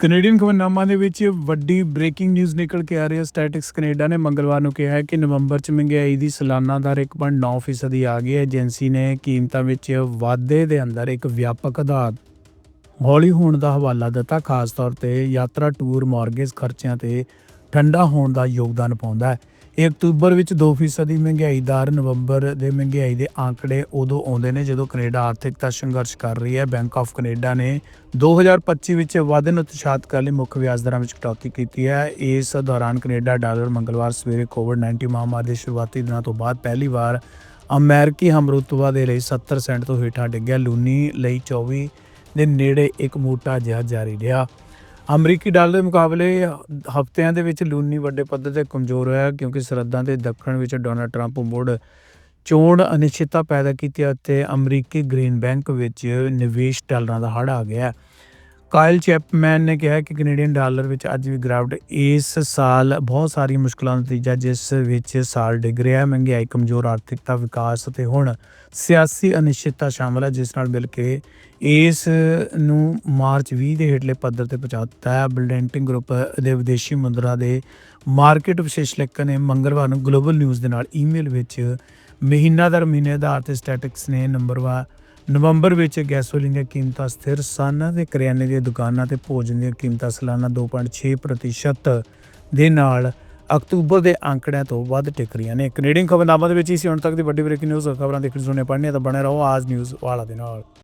Canadian ਖਬਰਨਾਮਾ ਦੇ ਵਿੱਚ ਵੱਡੀ ਬ੍ਰੇਕਿੰਗ ਨਿਊਜ਼ ਨਿਕਲ ਕੇ ਆ ਰਹੀ ਹੈ। ਸਟੈਟਿਕਸ ਕੈਨੇਡਾ ਨੇ ਮੰਗਲਵਾਰ ਨੂੰ ਕਿਹਾ ਹੈ ਕਿ ਨਵੰਬਰ 'ਚ ਮਹਿੰਗਾਈ ਦੀ ਸਾਲਾਨਾ ਦਰ 1.9% ਦੀ ਆ ਗਈ ਹੈ। ਏਜੰਸੀ ਨੇ ਕੀਮਤਾਂ ਵਿੱਚ ਵਾਧੇ ਦੇ ਅੰਦਰ ਇੱਕ ਵਿਆਪਕ ਆਧਾਰ ਹੌਲੀ ਹੋਣ ਦਾ ਹਵਾਲਾ ਦਿੱਤਾ। ਖਾਸ ਤੌਰ ਤੇ ਯਾਤਰਾ, ਟੂਰ, ਮਾਰਗੇਜ ਖਰਚਿਆਂ ਤੇ ਠੰਡਾ ਹੋਣ ਦਾ ਯੋਗਦਾਨ ਪਾਉਂਦਾ ਹੈ। ਇਹ ਅਕਤੂਬਰ ਵਿੱਚ 2% ਦੀ ਮਹਿੰਗਾਈ ਦਰ ਨਵੰਬਰ ਦੇ ਮਹਿੰਗਾਈ ਦੇ ਆંકੜੇ ਉਦੋਂ ਆਉਂਦੇ ਨੇ ਜਦੋਂ ਕੈਨੇਡਾ ਆਰਥਿਕਤਾ ਸੰਘਰਸ਼ ਕਰ ਰਹੀ ਹੈ। ਬੈਂਕ ਆਫ ਕੈਨੇਡਾ ਨੇ 2025 ਵਿੱਚ ਵਾਧੇ ਨੂੰ ਉਤਸ਼ਾਹਿਤ ਕਰਨ ਲਈ ਮੁੱਖ ਵਿਆਜ ਦਰਾਂ ਵਿੱਚ ਕਟੌਤੀ ਕੀਤੀ ਹੈ। ਇਸ ਦੌਰਾਨ ਕੈਨੇਡਾ ਡਾਲਰ ਮੰਗਲਵਾਰ ਸਵੇਰੇ ਕੋਵਿਡ-19 ਮਹਾਮਾਰੀ ਦੇ ਸ਼ੁਰੂਆਤੀ ਦਿਨਾਂ ਤੋਂ ਬਾਅਦ ਪਹਿਲੀ ਵਾਰ ਅਮਰੀਕੀ ਹਮਰੁਤਬਾ ਦੇ ਲਈ 70 ਸੈਂਟ ਤੋਂ ਹੇਠਾਂ ਡਿੱਗਿਆ। ਲੂਨੀ ਲਈ 24 ਦੇ ਨੇੜੇ ਇੱਕ ਮੋਟਾ ਜਿਹਾ ਜਾਰੀ ਰਿਹਾ। ਅਮਰੀਕੀ ਡਾਲਰ ਦੇ ਮੁਕਾਬਲੇ ਹਫ਼ਤਿਆਂ ਦੇ ਵਿੱਚ ਲੂਨੀ ਵੱਡੇ ਪੱਧਰ ਤੇ ਕਮਜ਼ੋਰ ਹੋਇਆ ਕਿਉਂਕਿ ਸਰਹੱਦਾਂ ਦੇ ਦੱਖਣ ਵਿੱਚ ਡੋਨਾਲਡ ਟਰੰਪ ਮੁੜ ਚੋਣ ਅਨਿਸ਼ਚਿਤਤਾ ਪੈਦਾ ਕੀਤੀ ਅਤੇ ਅਮਰੀਕੀ ਗ੍ਰੀਨ ਬੈਂਕ ਵਿੱਚ ਨਿਵੇਸ਼ ਡਾਲਰਾਂ ਦਾ ਹੜ੍ਹ ਆ ਗਿਆ। ਕਾਇਲ ਚੈਪਮੈਨ ਨੇ ਕਿਹਾ ਕਿ ਕੈਨੇਡੀਅਨ ਡਾਲਰ ਵਿੱਚ ਅੱਜ ਵੀ ਗਿਰਾਵਟ, ਇਸ ਸਾਲ ਬਹੁਤ ਸਾਰੀਆਂ ਮੁਸ਼ਕਲਾਂ ਦਾ ਨਤੀਜਾ, ਜਿਸ ਵਿੱਚ ਸਾਲ ਡਿੱਗ ਰਿਹਾ ਹੈ, ਮਹਿੰਗਾਈ, ਕਮਜ਼ੋਰ ਆਰਥਿਕਤਾ, ਵਿਕਾਸ ਅਤੇ ਹੁਣ ਸਿਆਸੀ ਅਨਿਸ਼ਚਿਤਤਾ ਸ਼ਾਮਲ ਹੈ, ਜਿਸ ਨਾਲ ਮਿਲ ਕੇ ਇਸ ਨੂੰ ਮਾਰਚ 20 ਦੇ ਹੇਠਲੇ ਪੱਧਰ ਤੇ ਪਹੁੰਚਾ ਦਿੱਤਾ ਹੈ। ਬਲਡੈਂਟਿੰਗ ਗਰੁੱਪ ਦੇ ਵਿਦੇਸ਼ੀ ਮੁਦਰਾ ਦੇ ਮਾਰਕੀਟ ਵਿਸ਼ਲੇਸ਼ਕ ਨੇ ਮੰਗਲਵਾਰ ਨੂੰ ਗਲੋਬਲ ਨਿਊਜ਼ ਦੇ ਨਾਲ ਈਮੇਲ ਵਿੱਚ ਮਹੀਨਾ ਦਰ ਮਹੀਨੇ ਆਧਾਰ ਤੇ ਸਟੈਟਿਕਸ ਨੇ ਨੰਬਰਵਾ ਨਵੰਬਰ ਵਿੱਚ ਗੈਸੋਲੀਨ ਦੀਆਂ ਕੀਮਤਾਂ ਸਥਿਰ ਸਨ ਤੇ ਕਰਿਆਨੇ ਦੀਆਂ ਦੁਕਾਨਾਂ ਤੇ ਭੋਜਨ ਦੀਆਂ ਕੀਮਤਾਂ ਸਾਲਾਨਾ 2.6% ਦੇ ਨਾਲ ਅਕਤੂਬਰ ਦੇ ਅੰਕੜਿਆਂ ਤੋਂ ਵੱਧ ਟਿਕ ਰਹੀਆਂ ਨੇ। ਕੈਨੇਡੀਅਨ ਖਬਰਨਾਮਾ ਦੇ ਵਿੱਚ ਹੀ ਸੀ ਹੁਣ ਤੱਕ ਦੀ ਵੱਡੀ ਬ੍ਰੇਕਿੰਗ ਨਿਊਜ਼, ਖਬਰਾਂ ਦੇਖਣ ਸੁਣਨੇ ਪੜ੍ਹਨੀਆਂ ਤਾਂ ਬਣੇ ਰਹੋ ਆਜ ਨਿਊਜ਼ ਵਾਲਾ ਦੇ ਨਾਲ।